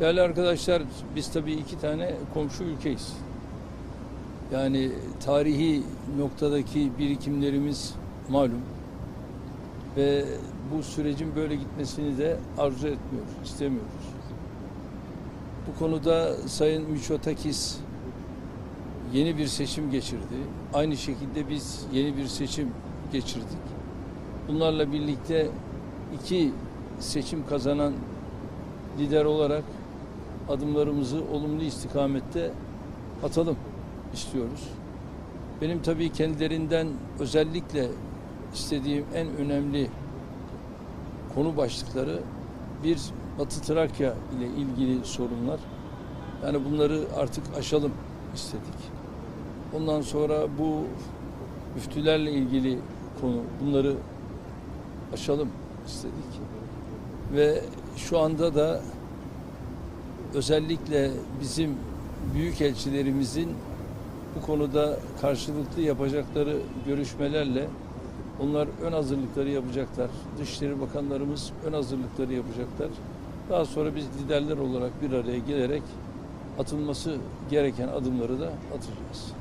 Değerli arkadaşlar, biz tabii iki tane komşu ülkeyiz. Yani tarihi noktadaki birikimlerimiz malum. Ve bu sürecin böyle gitmesini de arzu etmiyoruz, istemiyoruz. Bu konuda Sayın Miçotakis yeni bir seçim geçirdi. Aynı şekilde biz yeni bir seçim geçirdik. Bunlarla birlikte iki seçim kazanan lider olarak adımlarımızı olumlu istikamette atalım istiyoruz. Benim tabii kendilerinden özellikle istediğim en önemli konu başlıkları bir Batı Trakya ile ilgili sorunlar. Yani bunları artık aşalım istedik. Ondan sonra bu müftülerle ilgili konu bunları aşalım istedik. Ve şu anda da özellikle bizim büyükelçilerimizin bu konuda karşılıklı yapacakları görüşmelerle onlar ön hazırlıkları yapacaklar. Dışişleri Bakanlarımız ön hazırlıkları yapacaklar. Daha sonra biz liderler olarak bir araya gelerek atılması gereken adımları da atacağız.